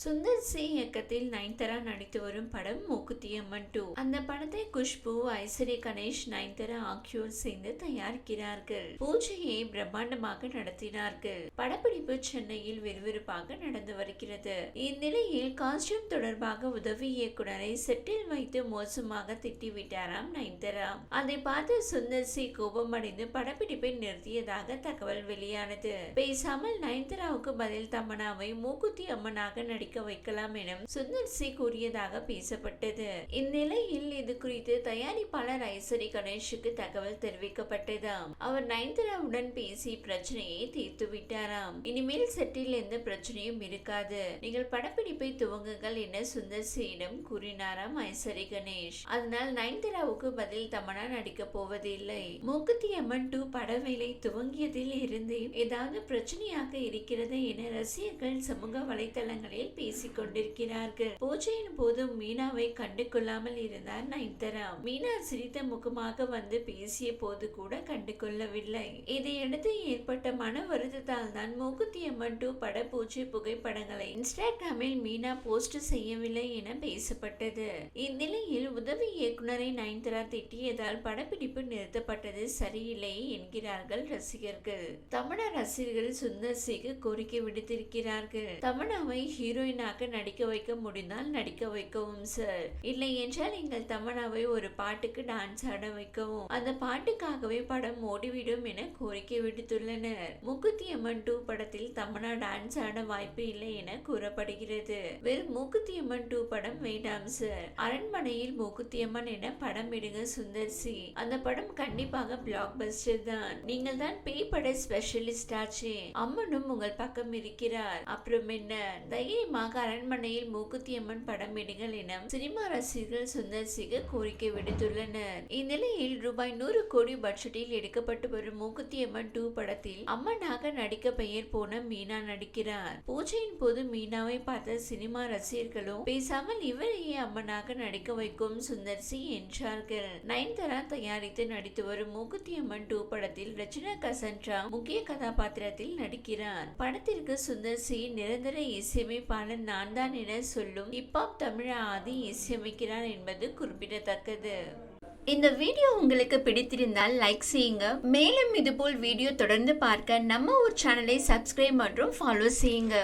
Sundar C இயக்கத்தில் நயன்தாரா நடித்து வரும் படம் மூக்குத்தி அம்மன் டூ. அந்த படத்தை குஷ்பு ஐஸ்வர்ய கணேஷ் நயன்தாரா ஆகியோர் சேர்ந்து தயாரிக்கிறார்கள். பூஜையை பிரம்மாண்டமாக நடத்தினார்கள். படப்பிடிப்பு சென்னையில் விறுவிறுப்பாக நடந்து வருகிறது. இந்நிலையில் காஸ்டியூம் தொடர்பாக உதவி இயக்குனரை செட்டில் வைத்து மோசமாக திட்டிவிட்டாராம் நயன்தாரா. அதை பார்த்து சுந்தர் சி கோபமடைந்து படப்பிடிப்பை நிறுத்தியதாக தகவல் வெளியானது. பேசாமல் நயன்தாராவுக்கு பதில் தமனாவை மூக்குத்தி அம்மனாக நடிக்க வைக்கலாம் என சுந்தர் சி கூறியதாக பேசப்பட்டது. இந்நிலையில் இது குறித்து தயாரிப்பாளர் ஐஸ்வரி கணேஷுக்கு தகவல் தெரிவிக்கப்பட்டதாம். அவர் நயன்தாராவுடன் பேசி பிரச்சனையை தீர்த்து விட்டாராம். இனிமேல் செட்டில் எந்த பிரச்சனையும் இருக்காது. நீங்கள் படப்பிடிப்பை துவங்குங்கள் என சுந்தர் சியிடம் கூறினாராம் ஐஸ்வரி கணேஷ். அதனால் நயன்தாராவுக்கு பதில் தமனா நடிக்க போவதில்லை. மூக்குத்தி அம்மன் டூ பட வேலை துவங்கியதில் இருந்தே ஏதாவது பிரச்சனையாக இருக்கிறது என ரசிகர்கள் சமூக வலைதளங்களில் பேசிக் கொண்டிருக்கிறார்கள் பூஜையின் போது மீனாவை கண்டு கொள்ளாமல் இருந்தார் நயன்தாரா மீனா சிரித்த முகமாக வந்து பேசிய போது கூட கண்டு கொள்ளவில்லை இதையடுத்து ஏற்பட்ட மன வருத்தத்தால் தான் மூக்குத்தி அம்மன் டூ பட பூஜை புகைப்படங்களை இன்ஸ்டாகிராமில் மீனா போஸ்ட் செய்யவில்லை என பேசப்பட்டது. இந்நிலையில் உதவி இயக்குனரை நயன்தரா திட்டியதால் படப்பிடிப்பு நிறுத்தப்பட்டது சரியில்லை என்கிறார்கள் ரசிகர்கள். தமிழ ரசிகர்கள் சுந்தர் சிக்கு கோரிக்கை விடுத்திருக்கிறார்கள். தமிழாவை ஹீரோ ஹீரோயினாக நடிக்க வைக்க முடிந்தால் நடிக்க வைக்கவும் சார் இல்லை என்றால் எங்கள் தமனாவை ஒரு பாட்டுக்கு டான்ஸ் ஆட வைக்கவும். அந்த பாட்டுக்காகவே படம் ஓடிவிடும் என கோரிக்கை விடுத்துள்ளனர். மூக்குத்தி அம்மன் டூ படத்தில் தமனா டான்ஸ் ஆட வாய்ப்பு இல்லை என கூறப்படுகிறது. வெறும் மூக்குத்தி அம்மன் டூ படம் வேண்டாம் சார் அரண்மனையில் மூக்குத்தி அம்மன் என படம் எடுங்க சுந்தர் சி. அந்த படம் கண்டிப்பாக பிளாக் பஸ்டர் தான். நீங்கள் தான் பேய் பட ஸ்பெஷலிஸ்ட் ஆச்சே. அம்மனும் உங்கள் பக்கம் இருக்கிறார். அப்புறம் என்ன? தைரியமாக அரண்மனையில் மூக்குத்தி அம்மன் படம் எடுங்கள் என சினிமா ரசிகர்கள் சுந்தர் சிக்கு கோரிக்கை விடுத்துள்ளனர். இந்நிலையில் ரூபாய் நூறு கோடி பட்ஜெட்டில் எடுக்கப்பட்டு வரும் மூக்குத்தி அம்மன் டூ படத்தில் அம்மனாக நடிக்க பெயர் போன மீனா நடிக்கிறார். பூஜையின் போது மீனாவை பார்த்த சினிமா ரசிகர்களும் பேசாமல் இவரையே அம்மனாக நடிக்க வைக்கும் சுந்தர் சி என்றார்கள். நயன்தாரா தயாரித்து நடித்து வரும் மூக்குத்தி அம்மன் டூ படத்தில் ரச்சனா கசன்ட்ரா முக்கிய கதாபாத்திரத்தில் நடிக்கிறார். படத்திற்கு சுந்தர் சி நிரந்தர இசையமைப்பாளர் நான் தான் என சொல்லும். ஹிப்ஹாப் தமிழ ஆதி இசையமைக்கிறார் என்பது குறிப்பிடத்தக்கது. இந்த வீடியோ உங்களுக்கு பிடித்திருந்தால் லைக் செய்யுங்க. மேலும் இதுபோல் வீடியோ தொடர்ந்து பார்க்க நம்ம ஒரு சேனலை சப்ஸ்கிரைப் மற்றும் ஃபாலோ செய்யுங்க.